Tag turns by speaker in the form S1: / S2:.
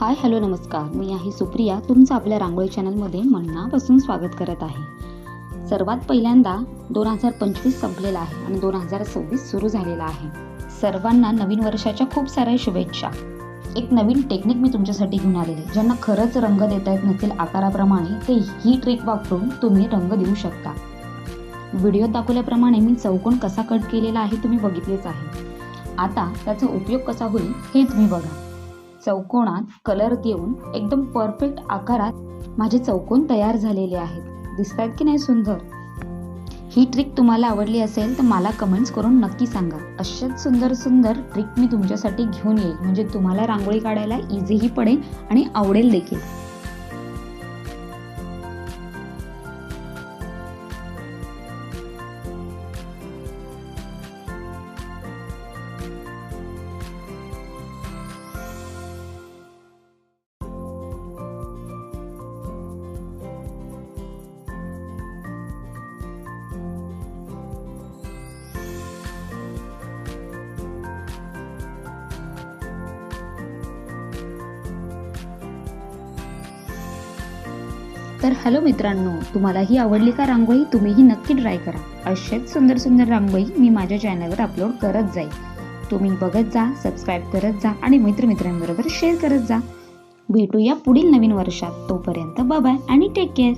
S1: Hi hello नमस्कार. मी आहे सुप्रिया. तुमचं आपल्या रांगोळी चॅनलमध्ये मनापासून स्वागत करत आहे. सर्वात पहिल्यांदा दोन हजार पंचवीस संपलेला आहे आणि दोन हजार सव्वीस सुरू झालेला आहे. सर्वांना नवीन वर्षाच्या खूप साऱ्या शुभेच्छा. एक नवीन टेक्निक मी तुमच्यासाठी घेऊन आलेले ज्यांना खरंच रंग देता येत नसतील आकाराप्रमाणे ते ही ट्रिक वापरून तुम्ही रंग देऊ शकता. व्हिडिओत दाखवल्याप्रमाणे मी चौकोन कसा कट केलेला आहे तुम्ही बघितलेच आहे. आता त्याचा उपयोग कसा होईल हे तुम्ही बघा. चौकोनात कलर देऊन एकदम परफेक्ट आकारात माझे चौकोन तयार झालेले आहेत. दिसत आहेत की नाही सुंदर? ही ट्रिक तुम्हाला आवडली असेल तर मला कमेंट्स करून नक्की सांगा. अशाच सुंदर सुंदर ट्रिक मी तुमच्यासाठी घेऊन येईल. म्हणजे तुम्हाला रांगोळी काढायला इझीही पडेल आणि आवडेल देखील. तर हॅलो मित्रांनो तुम्हाला ही आवडली का रांगोळी तुम्हीही नक्की ट्राय करा. अशाच सुंदर सुंदर रांगोळी मी माझ्या चॅनलवर अपलोड करत जाईल तुम्ही बघत जा सबस्क्राईब करत जा आणि मित्रमित्रांबरोबर शेअर करत जा. भेटूया पुढील नवीन वर्षात. तोपर्यंत बाय आणि टेक केअर